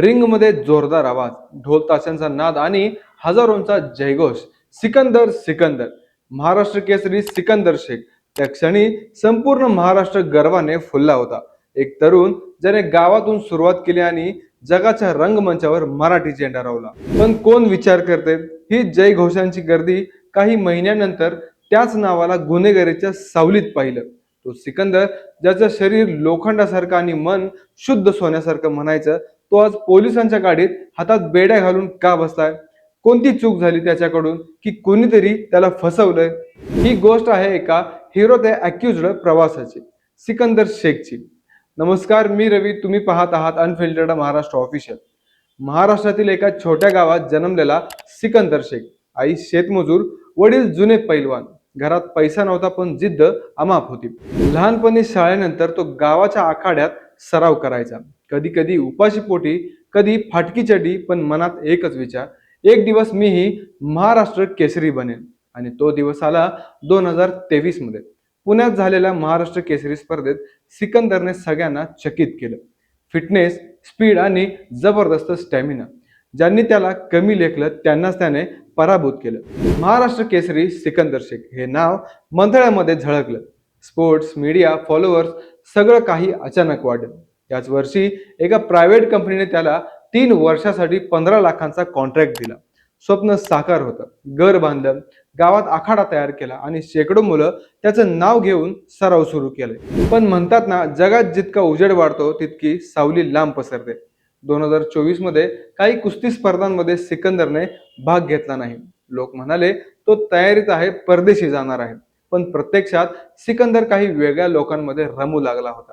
रिंगमध्ये जोरदार आवाज ढोल ताशांचा नाद आणि हजारोंचा जयघोष. सिकंदर सिकंदर. महाराष्ट्र केसरी सिकंदर शेख. त्या क्षणी संपूर्ण महाराष्ट्र गर्वाने फुलला होता. एक तरुण ज्याने गावातून सुरुवात केली आणि जगाच्या रंगमंचावर मराठी झेंडा रावला. पण कोण विचार करते? ही जयघोषांची गर्दी काही महिन्यानंतर त्याच नावाला गुन्हेगारीच्या सावलीत पाहिलं. तो सिकंदर ज्याचं शरीर लोखंडासारखं आणि मन शुद्ध सोन्यासारखं म्हणायचं तो आज पोलिसांच्या गाडीत हातात बेड्या घालून का बसलाय? कोणती चूक झाली त्याच्याकडून की कोणीतरी त्याला फसवलंय? ही गोष्ट आहे एका हिरो ते अक्युज्ड प्रवासाची सिकंदर शेखची. नमस्कार मी रवी. तुम्ही पाहत आहात अनफिल्टर्ड महाराष्ट्र ऑफिशियल महाराष्ट्रातील एका छोट्या गावात जन्मलेला सिकंदर शेख. आई शेतमजूर वडील जुने पैलवान. घरात पैसा नव्हता पण जिद्द अमाप होती. लहानपणी शाळेनंतर तो गावाच्या आखाड्यात सराव करायचा. कधी कधी उपाशी पोटी कधी फाटकी चडी पण मनात एकच विचार एक दिवस मीही महाराष्ट्र केसरी बनेन. आणि तो दिवस आला दोन हजार तेवीसमध्ये पुण्यात झालेल्या महाराष्ट्र केसरी स्पर्धेत सिकंदरने सगळ्यांना चकित केलं. फिटनेस स्पीड आणि जबरदस्त स्टॅमिना ज्यांनी त्याला कमी लेखलं त्यांनाच त्याने पराभूत केलं. महाराष्ट्र केसरी सिकंदर शेख हे नाव मंथळ्यामध्ये झळकलं. स्पोर्ट्स मीडिया फॉलोअर्स सगळं काही अचानक वाढलं. याच वर्षी एका प्रायव्हेट कंपनीने त्याला तीन वर्षासाठी पंधरा लाखांचा कॉन्ट्रॅक्ट दिला. स्वप्न साकार होतं. घर बांधलं गावात आखाडा तयार केला आणि शेकडो मुलं त्याचं नाव घेऊन सराव सुरू केले. पण म्हणतात ना जगात जितका उजेड वाढतो तितकी सावली लांब पसरते. दोन हजार चोवीसमध्ये काही कुस्ती स्पर्धांमध्ये सिकंदरने भाग घेतला नाही. लोक म्हणाले तो तयारीत आहे परदेशी जाणार आहे. पण प्रत्यक्षात सिकंदर काही वेगळ्या लोकांमध्ये रमू लागला होता.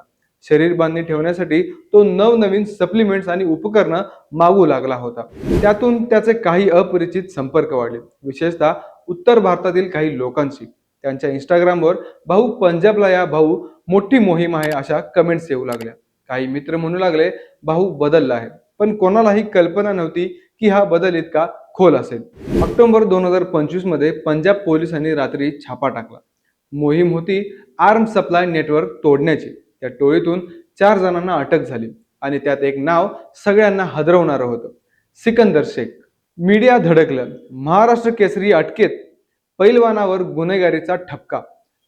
शरीर बांधणी ठेवण्यासाठी तो नवनवीन सप्लिमेंट्स आणि उपकरणं मागू लागला होता. त्यातून त्याचे काही अपरिचित संपर्क वाढले. विशेषतः उत्तर भारतातील काही लोकांशी. त्यांच्या इंस्टाग्रामवर भाऊ पंजाबला या भाऊ मोठी मोहीम आहे अशा कमेंट्स येऊ लागल्या. काही मित्र म्हणू लागले भाऊ बदलला आहे. पण कोणालाही कल्पना नव्हती की हा बदल इतका खोल असेल. ऑक्टोबर दोन हजार पंचवीसमध्ये पंजाब पोलिसांनी रात्री छापा टाकला. मोहीम होती आर्म सप्लाय नेटवर्क तोडण्याची. त्या टोळीतून चार जणांना अटक झाली आणि त्यात एक नाव सगळ्यांना हदरवणारं होतं. सिकंदर शेख. मीडिया धडकलं. महाराष्ट्र केसरी अटकेत. पैलवानावर गुन्हेगारीचा ठपका.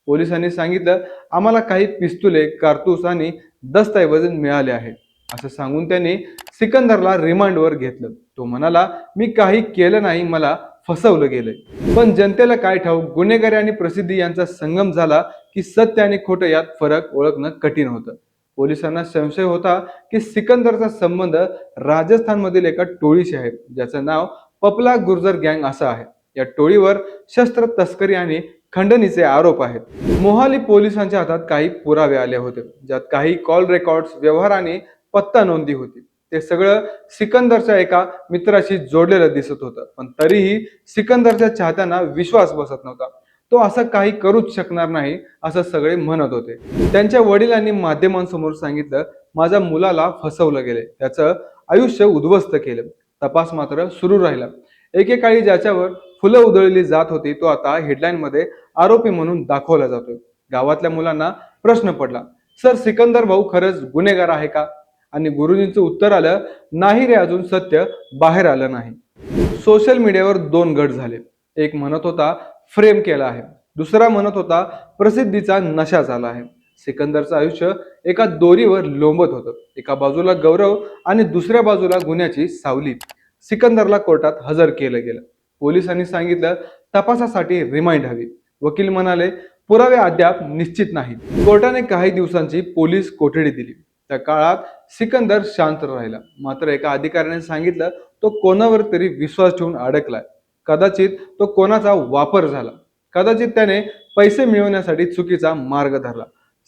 पोलिसांनी सांगितलं आम्हाला काही पिस्तुले कारतूस आणि दस्तऐवज मिळाले आहेत. असं सांगून त्यांनी सिकंदरला रिमांडवर घेतलं. तो म्हणाला मी काही केलं नाही मला फसवलं गेलंय. पण जनतेला काय ठाऊक गुन्हेगारी आणि प्रसिद्धी यांचा संगम झाला की सत्य आणि खोटं यात फरक ओळखणं कठीण होतं. पोलिसांना संशय होता की सिकंदरचा संबंध राजस्थानमधील एका टोळीशी आहे ज्याचं नाव पपला गुर्जर गँग असं आहे. या टोळीवर शस्त्र तस्करी आणि खंडणीचे आरोप आहेत. मोहाली पोलिसांच्या हातात काही पुरावे आले होते ज्यात काही कॉल रेकॉर्ड्स व्यवहार आणि पत्ता नोंदी होती. ते सगळं सिकंदरच्या एका मित्राशी जोडलेलं दिसत होतं. पण तरीही सिकंदरच्या चाहत्यांना विश्वास बसत नव्हता. तो असं काही करूच शकणार नाही असं सगळे म्हणत होते. त्यांच्या वडिलांनी माध्यमांसमोर सांगितलं माझ्या मुलाला फसवलं गेले. त्याचं आयुष्य उद्ध्वस्त केलं. तपास मात्र सुरू राहिला. एकेकाळी ज्याच्यावर फुलं उधळली जात होती तो आता हेडलाईन मध्ये आरोपी म्हणून दाखवला जातोय. गावातल्या मुलांना प्रश्न पडला सर सिकंदर भाऊ खरंच गुन्हेगार आहे का? आणि गुरुजींचं उत्तर आलं नाही रे अजून सत्य बाहेर आलं नाही. सोशल मीडियावर दोन गट झाले. एक म्हणत होता फ्रेम केला आहे. दुसरा म्हणत होता प्रसिद्धीचा नशा झाला आहे. सिकंदरचं आयुष्य एका दोरीवर लोंबत होतं. एका बाजूला गौरव आणि दुसऱ्या बाजूला गुन्ह्याची सावली. सिकंदरला कोर्टात हजर केलं गेलं. पोलिसांनी सांगितलं तपासासाठी रिमाइंड हवी. वकील म्हणाले पुरावे अद्याप निश्चित नाहीत. कोर्टाने काही दिवसांची पोलीस कोठडी दिली. त्या काळात सिकंदर शांत राहिला. मात्र एका अधिकाऱ्याने सांगितलं तो कोणावर तरी विश्वास ठेवून अडकलाय. कदाचित तो कोणाचा वापर झाला. कदाचित त्याने पैसे मिळवण्यासाठी चुकीचा मार्ग धरला.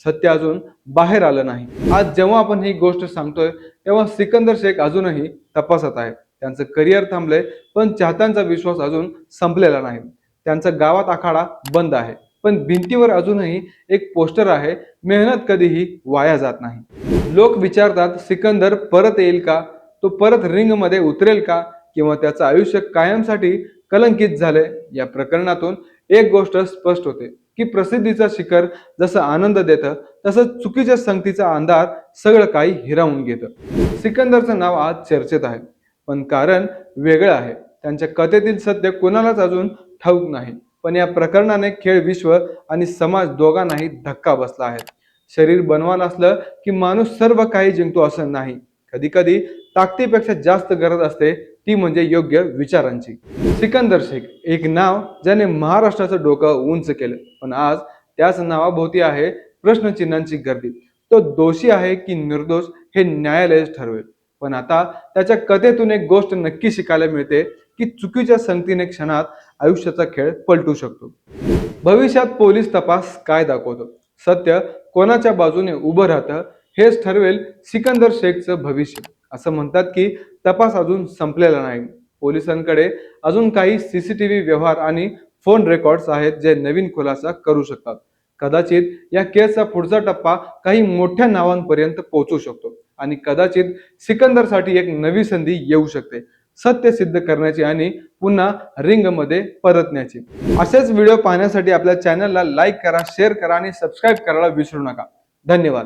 सत्य अजून बाहेर आलं नाही. आज जेव्हा आपण ही गोष्ट सांगतोय तेव्हा सिकंदर शेख अजूनही तपासात आहे त्यांचं करिअर थांबलंय पण चाहत्यांचा विश्वास अजून संपलेला नाही. त्यांचा गावात आखाडा बंद आहे. पण भिंतीवर अजूनही एक पोस्टर आहे मेहनत कधीही वाया जात नाही. लोक विचारतात सिकंदर परत येईल का? तो परत रिंगमध्ये उतरेल का? किंवा त्याचं आयुष्य कायमसाठी कलंकित झालंय? या प्रकरणातून एक गोष्ट स्पष्ट होते की प्रसिद्धीचं शिखर जसं आनंद देतं तसं चुकीच्या संगतीचा अंधार सगळं काही हिरावून घेतं. सिकंदरचं नाव आज चर्चेत आहे पण कारण वेगळं आहे. त्यांच्या कथेतील सत्य कोणालाच अजून ठाऊक नाही पण या प्रकरणाने खेळ विश्व आणि समाज दोघांनाही धक्का बसला आहे. शरीर बनवान असलं की माणूस सर्व काही जिंकतो असं नाही. कधी कधी ताकदीपेक्षा जास्त गरज असते ती म्हणजे योग्य विचारांची. सिकंदर शेख एक नाव ज्याने महाराष्ट्राचं डोकं उंच केलं. पण आज त्याच नावाभोवती आहे प्रश्नचिन्हांची गर्दी. तो दोषी आहे की निर्दोष हे न्यायालयच ठरवेल. पण आता त्याच्या कथेतून एक गोष्ट नक्की शिकायला मिळते की चुकीच्या संगतीने क्षणात आयुष्याचा खेळ पलटू शकतो. भविष्यात पोलीस तपास काय दाखवतो? सत्य कोणाच्या बाजूने उभं राहतं हेच ठरवेल सिकंदर शेखचं भविष्य. असं म्हणतात की तपास अजून संपलेला नाही. पोलिसांकडे अजून काही सीसीटीव्ही व्यवहार आणि फोन रेकॉर्ड्स आहेत जे नवीन खुलासा करू शकतात. कदाचित या केसचा पुढचा टप्पा काही मोठ्या नावांपर्यंत पोहोचू शकतो आणि कदाचित सिकंदरसाठी एक नवी संधी येऊ शकते. सत्य सिद्ध करण्याची आणि पुन्हा रिंगमध्ये परतण्याची. असेच व्हिडिओ पाहण्यासाठी आपल्या चॅनलला लाईक करा शेअर करा आणि सबस्क्राईब करायला विसरू नका. धन्यवाद.